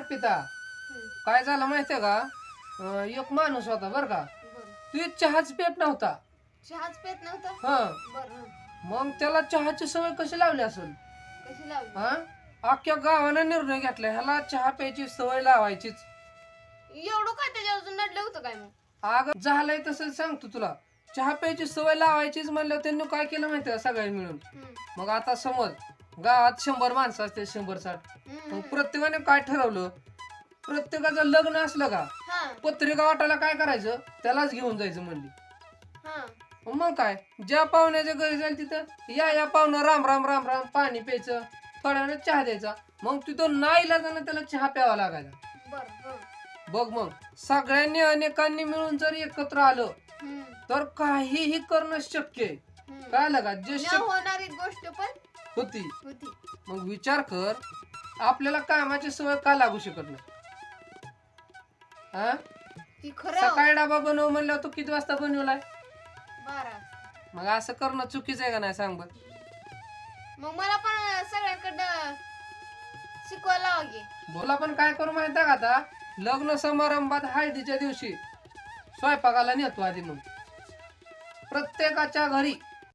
अर्पिता काय झालं माहितीये का? अं, एक माणूस होता बर का. बरं. तू चहाच पेट नव्हता. चहाच पेत नव्हता? हा. बरं. मग त्याला चहाची सवय कशी लावली असेल? कशी लावली? हा? अख्ख्या गावानं निर्णय घेतला. ह्याला चहा प्यायची सवय लावायचीच. एवढं काय त्याच्या अजून नडलं होतं काय मग? अगं झालंय तसं सांगतो तुला. चहा प्यायची सवय लावायचीच म्हणलं त्यांनी काय केलं माहितीये का सगळे मिळून. मग आता समज गावात शंभर माणसं असते शंभर साठ मग. प्रत्येकाने काय ठरवलं? प्रत्येकाचं लग्न असलं का? पत्रिका वाटायला काय करायचं? त्यालाच घेऊन जायचं म्हणली. मग काय? ज्या पाहुण्याच्या घरी जाईल तिथं या या पाहुणं राम राम राम राम पाणी प्यायचं थोड्या वेळाने चहा द्यायचा. मग तिथं नाईला जाणं त्याला चहा प्यावा लागायचा. बघ मग सगळ्यांनी अनेकांनी मिळून जर एकत्र आलं. तर काहीही करणं शक्य आहे. काय लगा जे होणारी गोष्ट होती. होती. मग विचार कर आपल्याला कामाची सवय का लागू शकत नाही? हा? ती खरं. सकाळी डबा बनव म्हणल्यावर तू किती वाजता बनवलाय? बारा. मग असं करणं चुकीचं आहे का नाही सांग बर? मग मला पण सगळ्यांकडं शिकवायला लागे बोला पण काय करू माहिती आहे का आता? लग्न समारंभात हळदीच्या दिवशी स्वयंपाकाला नेतो आधी मग. प्रत्येकाच्या घरी